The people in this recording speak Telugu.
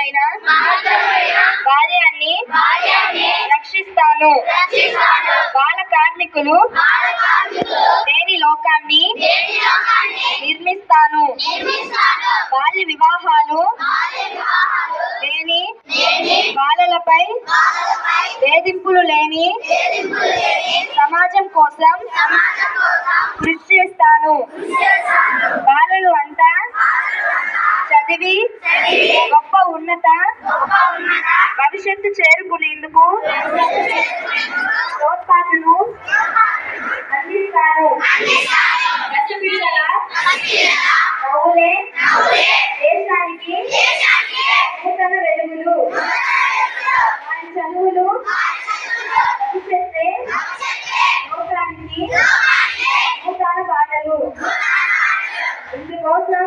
మహత్తరమైన బాల్యాన్ని రక్షిస్తాను. బాల కార్మికులు లేని లోకాన్ని నిర్మిస్తాను. బాల్య వివాహాలు లేని బాలలపై వేధింపులు లేని సమాజం కోసం చదివి గొప్ప ఉన్నత భవిష్యత్తు చేరుకునేందుకు తోడ్పాటును అందిస్తారు. నవ్వులే దేశానికి నూతన వెలుగులు. వారి చదువులు భవిష్యత్తే నూతనానికి నూతన బాధలు. ఇందుకోసం